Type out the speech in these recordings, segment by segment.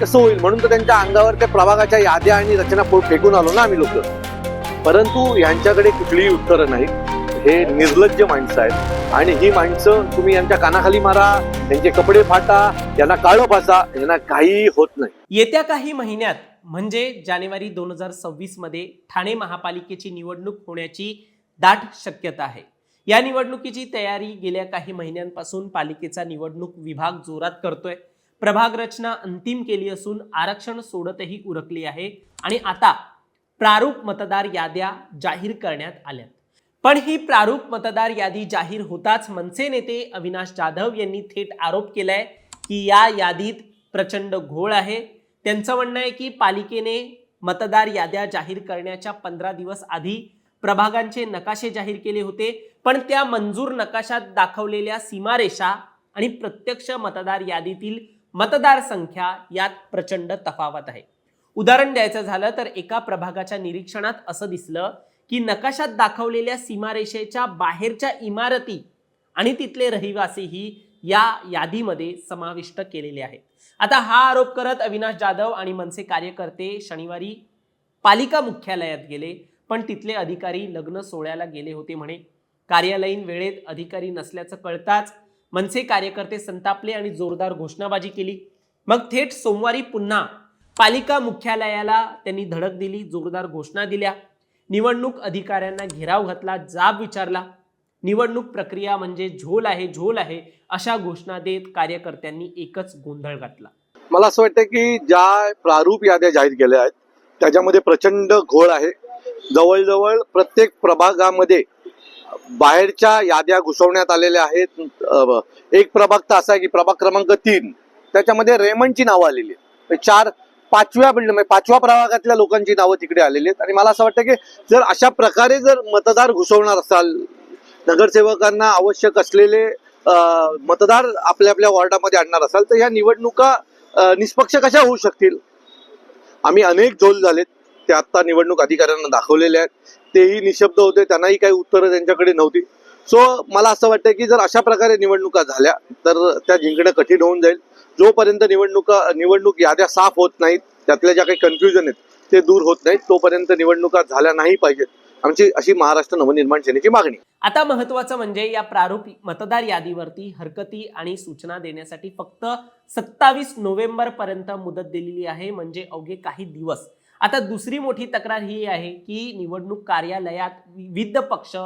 कसं होईल म्हणून तर त्यांच्या अंगावर त्या प्रभागाच्या याद्या आणि रचना फेकून आलो ना आम्ही लोक. परंतु यांच्याकडे कुठलीही उत्तरं नाहीत. हे निर्लज्ज माणसं आहेत. आणि ही माणसं तुम्ही यांच्या कानाखाली मारा त्यांचे कपडे फाटा यांना काळं फासा यांना काही होत नाही. येत्या काही महिन्यात म्हणजे जानेवारी दोन हजार सव्वीसमध्ये ठाणे महापालिकेची निवडणूक होण्याची दाट शक्यता आहे. या निवडणुकीची तयारी गेल्या काही महिन्यांपासून पालिकेचा निवडणूक विभाग जोरात करतोय. प्रभाग रचना अंतिम केली असून आरक्षण सोडतही उरकली आहे आणि आता प्रारूप मतदार याद्या जाहीर करण्यात आल्या पण ही प्रारूप मतदार यादी जाहीर होताच मनसे नेते अविनाश जाधव यांनी थेट आरोप केलाय की या यादीत प्रचंड घोळ आहे. त्यांचं म्हणणं आहे की पालिकेने मतदार याद्या जाहीर करण्याच्या पंधरा दिवस आधी प्रभागांचे नकाशे जाहीर केले होते पण त्या मंजूर नकाशात दाखवलेल्या सीमारेषा आणि प्रत्यक्ष मतदार यादीतील मतदार संख्या यात प्रचंड तफावत आहे. उदाहरण द्यायचं झालं तर एका प्रभागाच्या निरीक्षणात असं दिसलं की नकाशात दाखवलेल्या सीमारेषेच्या बाहेरच्या इमारती आणि तिथले रहिवासीही या यादीमध्ये समाविष्ट केलेले आहेत. आता हा आरोप करत अविनाश जाधव आणि मनसे कार्यकर्ते शनिवारी पालिका मुख्यालयात गेले पण तिथले अधिकारी लग्न सोहळ्याला गेले होते म्हणे. कार्यालयीन वेळेत अधिकारी नसल्याचं कळताच मनसे कार्यकर्ते संतापले आणि जोरदार घोषणाबाजी केली. मग थेट सोमवारी पुन्हा पालिका मुख्यालयाला त्यांनी धडक दिली जोरदार घोषणा दिल्या. निवडणूक अधिकाऱ्यांना घेराव घातला जाब विचारला. निवडणूक प्रक्रिया म्हणजे झोल आहे झोल आहे अशा घोषणा देत कार्यकर्त्यांनी एकच गोंधळ घातला. मला असं वाटतं की ज्या प्रारूप याद्या जाहीर केल्या आहेत त्याच्यामध्ये प्रचंड घोळ आहे. जवळजवळ प्रत्येक प्रभागामध्ये बाहेरच्या याद्या घुसवण्यात आलेल्या आहेत. एक प्रभाग तर असा आहे की प्रभाग क्रमांक तीन. त्याच्यामध्ये रेमंडची नावं आलेली आहेत. म्हणजे चार पाचव्या बिल्ड म्हणजे पाचव्या प्रभागातल्या लोकांची नावं तिकडे आलेली आहेत. आणि मला असं वाटतं की जर अशा प्रकारे जर मतदार घुसवणार असाल नगरसेवकांना आवश्यक असलेले मतदार आपल्या आपल्या वॉर्डामध्ये आणणार असाल तर ह्या निवडणुका निष्पक्ष कशा होऊ शकतील? आम्ही अनेक झोल झालेत. ते आता निवडणूक अधिकाऱ्यांना दाखवलेले आहेत. तेही निशब्द होते त्यांनाही काही उत्तरं त्यांच्याकडे नव्हती. सो मला असं वाटतं की जर अशा प्रकारे निवडणुका झाल्या तर त्या जिंकणं कठीण होऊन जाईल. जोपर्यंत निवडणुका निवडणूक याद्या साफ होत नाहीत त्यातल्या ज्या काही कन्फ्युजन आहेत ते दूर होत नाहीत तोपर्यंत निवडणुका झाल्या नाही पाहिजेत. आमची अशी महाराष्ट्र नवनिर्माण सेनेची मागणी. आता महत्वाचं म्हणजे या प्रारूप मतदार यादीवरती हरकती आणि सूचना देण्यासाठी फक्त सत्तावीस नोव्हेंबर पर्यंत मुदत दिलेली आहे. म्हणजे अवघे काही दिवस. आता दुसरी मोठी तक्रार ही आहे की निवडणूक कार्यालयात विविध पक्ष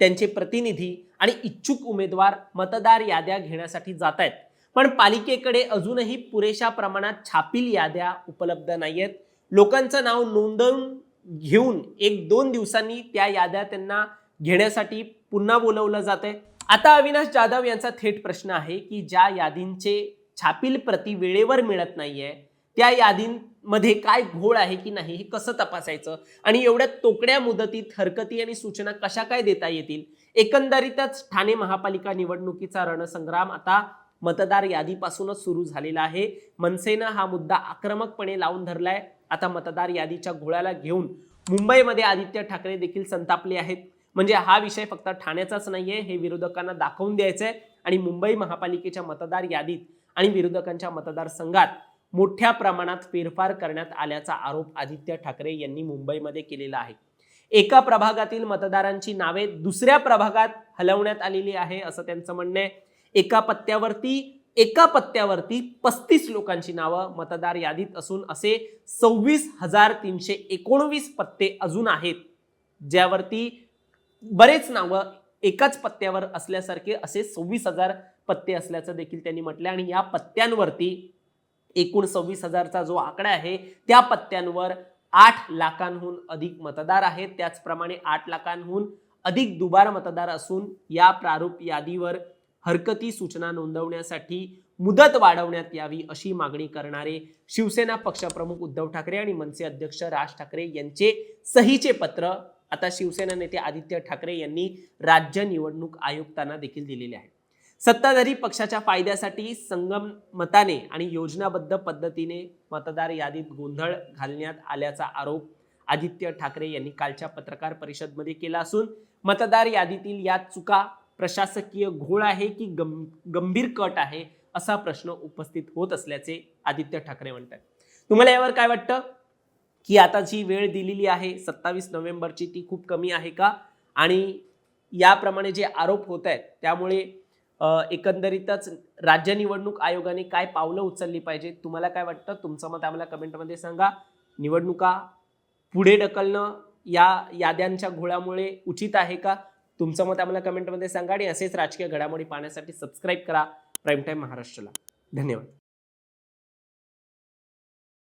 त्यांचे प्रतिनिधी आणि इच्छुक उमेदवार मतदार याद्या घेण्यासाठी जात आहेत पण पालिकेकडे अजूनही पुरेशा प्रमाणात छापील याद्या उपलब्ध नाहीयेत. लोकांचं नाव नोंदवून घेऊन एक दोन दिवसांनी त्या याद्या त्यांना घेण्यासाठी पुन्हा बोलवलं आहे आता अविनाश जाधव यांचा थेट प्रश्न आहे की ज्या यादींचे छापील प्रति वेळेवर मिळत नाहीये त्या यादींमध्ये काय घोळ आहे की नाही हे कसं तपासायचं? आणि एवढ्या तोकड्या मुदतीत हरकती आणि सूचना कशा काय देता येतील? एकंदरीतच ठाणे महापालिका निवडणुकीचा रणसंग्राम आता मतदार यादीपासूनच सुरू झालेला आहे. मनसेनं हा मुद्दा आक्रमकपणे लावून धरलाय. आता मतदार यादीच्या घोळ्याला घेऊन मुंबईमध्ये आदित्य ठाकरे देखील संतापले आहेत. म्हणजे हा विषय फक्त ठाण्याचाच नाहीये हे विरोधकांना दाखवून द्यायचंय. आणि मुंबई महापालिकेच्या मतदार यादीत आणि विरोधकांच्या मतदारसंघात मोठ्या प्रमाणात फेरफार करण्यात आल्याचा आरोप आदित्य ठाकरे यांनी मुंबईमध्ये केलेला आहे. एका प्रभागातील मतदारांची नावे दुसऱ्या प्रभागात हलवण्यात आलेली आहे असं त्यांचं म्हणणं आहे. एका पत्त्यावरती एका पत्त्यावरती पस्तीस लोकांची नावं मतदार यादीत असून असे सव्वीस हजार तीनशे एकोणवीस पत्ते अजून आहेत. ज्यावरती बरेच नावं एकाच पत्त्यावर असल्यासारखे असे सव्वीस हजार पत्ते असल्याचं देखील त्यांनी म्हटलं आणि या पत्त्यांवरती एकूण सव्वीस हजारचा जो आकडा आहे त्या पत्त्यांवर आठ लाखांहून अधिक मतदार आहेत. त्याचप्रमाणे आठ लाखांहून अधिक दुबार मतदार असून या प्रारूप यादीवर हरकती सूचना नोंदवण्यासाठी मुदत वाढवण्यात यावी अशी मागणी करणारे शिवसेना पक्षप्रमुख उद्धव ठाकरे आणि मनसे अध्यक्ष राज ठाकरे यांचे सहीचे पत्र आता शिवसेना नेते आदित्य ठाकरे यांनी राज्य निवडणूक आयुक्तांना देखील दिलेले आहे. सत्ताधारी पक्षाच्या फायद्यासाठी संगमताने आणि योजनाबद्ध पद्धतीने मतदार यादीत गोंधळ घालण्यात आल्याचा आरोप आदित्य ठाकरे यांनी कालच्या पत्रकार परिषदमध्ये केला असून मतदार यादीतील या चुका प्रशासकीय घोळ आहे की गं गंभीर कट आहे असा प्रश्न उपस्थित होत असल्याचे आदित्य ठाकरे म्हणतात. तुम्हाला यावर काय वाटतं? की आता जी वेळ दिलेली आहे सत्तावीस नोव्हेंबरची ती खूप कमी आहे का? आणि याप्रमाणे जे आरोप होत आहेत त्यामुळे एकंदरीतच राज्य निवडणूक आयोगाने काय पावलं उचलली पाहिजे? तुम्हाला काय वाटतं? तुमचं मत आम्हाला कमेंटमध्ये सांगा. निवडणुका पुढे ढकलणं या याद्यांच्या घोळ्यामुळे उचित आहे का? तुमचं मत आम्हाला कमेंटमध्ये सांगा आणि असेच राजकीय घडामोडी पाहण्यासाठी सबस्क्राईब करा. प्राईम टाईम महाराष्ट्राला. धन्यवाद.